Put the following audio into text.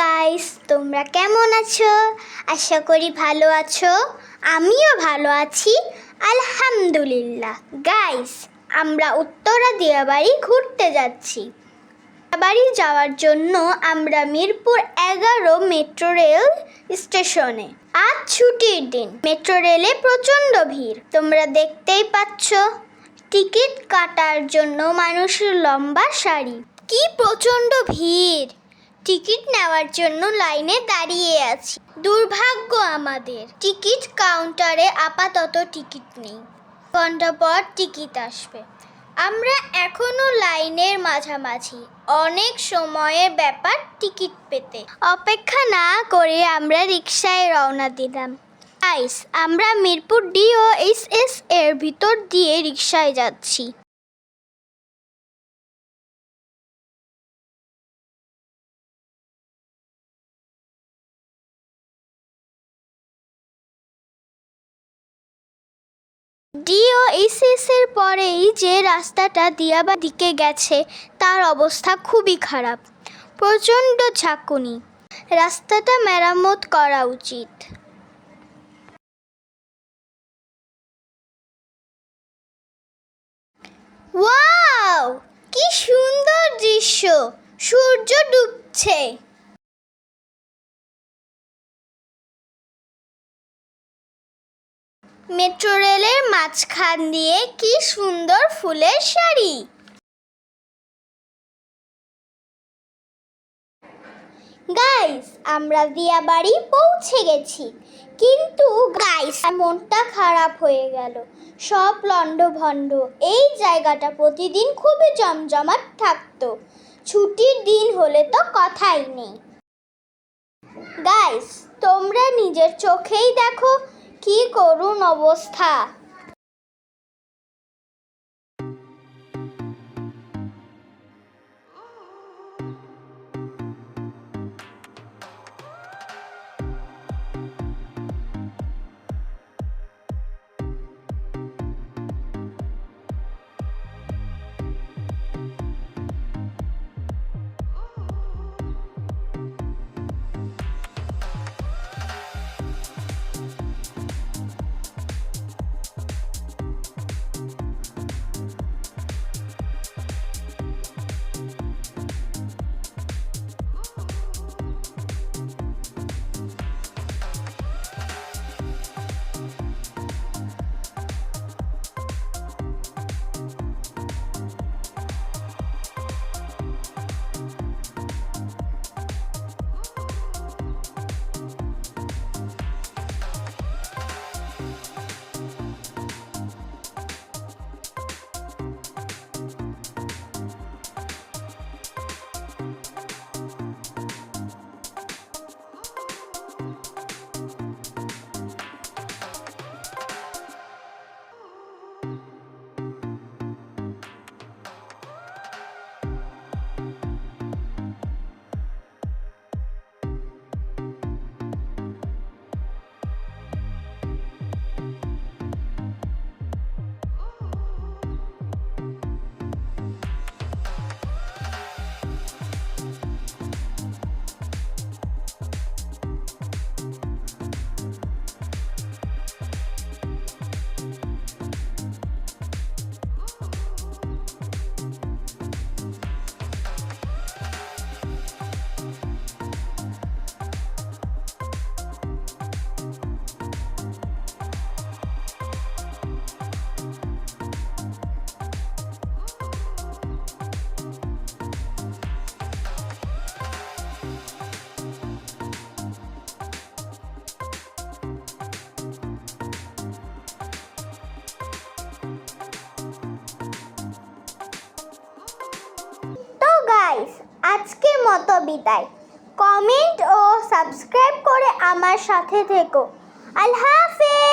Guys তোমরা কেমন আছো? আশা করি ভালো আছো। আমিও ভালো আছি, আলহামদুলিল্লাহ। গাইস আমরা উত্তরা দিয়াবাড়ি ঘুরতে যাচ্ছি। দিয়াবাড়ি যাওয়ার জন্য আমরা মিরপুর এগারো মেট্রো রেল স্টেশনে। আজ ছুটির দিন। মেট্রো রেলে প্রচণ্ড ভিড়। তোমরা দেখতেই পাচ্ছ, টিকিট কাটার জন্য মানুষের লম্বা সারি কি প্রচণ্ড ভিড়! টিকিট নেওয়ার জন্য লাইনে দাঁড়িয়ে আছি। দুর্ভাগ্য আমাদের। টিকিট কাউন্টারে আপাতত টিকিট নেই। ঘণ্টা পর টিকিট আসবে। আমরা এখনও লাইনের মাঝামাঝি। অনেক সময়ের ব্যাপার টিকিট পেতে। অপেক্ষা না করে আমরা রিক্সায় রওনা দিলাম। আইস আমরা Mirpur D O S S এর ভিতর দিয়ে রিক্সায় যাচ্ছি। ডিও এসএস এর পরেই যে রাস্তাটা দিয়াবা দিকে গেছে, তার অবস্থা খুবই খারাপ। প্রচণ্ড ঝাঁকুনি। রাস্তাটা মেরামত করা উচিত। ওয়াও! কি সুন্দর দৃশ্য! সূর্য ডুবছে। মেট্রো রেলের মাঝখান দিয়ে কি সুন্দর ফুলের শাড়ি? গাইস আমরা দিয়াবাড়ি পৌঁছে গেছি। কিন্তু গাইস মনটা খারাপ হয়ে গেল। সব লণ্ডভণ্ড। এই জায়গাটা প্রতিদিন খুবই জমজমাট থাকতো। ছুটির দিন হলে তো কথাই নেই। গাইস তোমরা নিজের চোখেই দেখো। কি করুন অবস্থা? আজকের মতো বিদায়। কমেন্ট ও সাবস্ক্রাইব করে আমার সাথে থেকো। আল্লাহ হাফেজ।